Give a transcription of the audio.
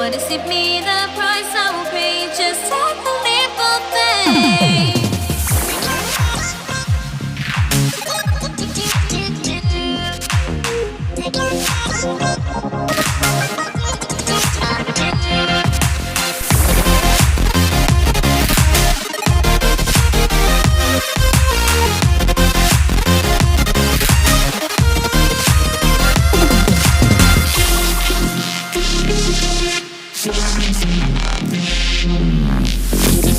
What is it me the price I will pay? Just take the leap of faith. どうも。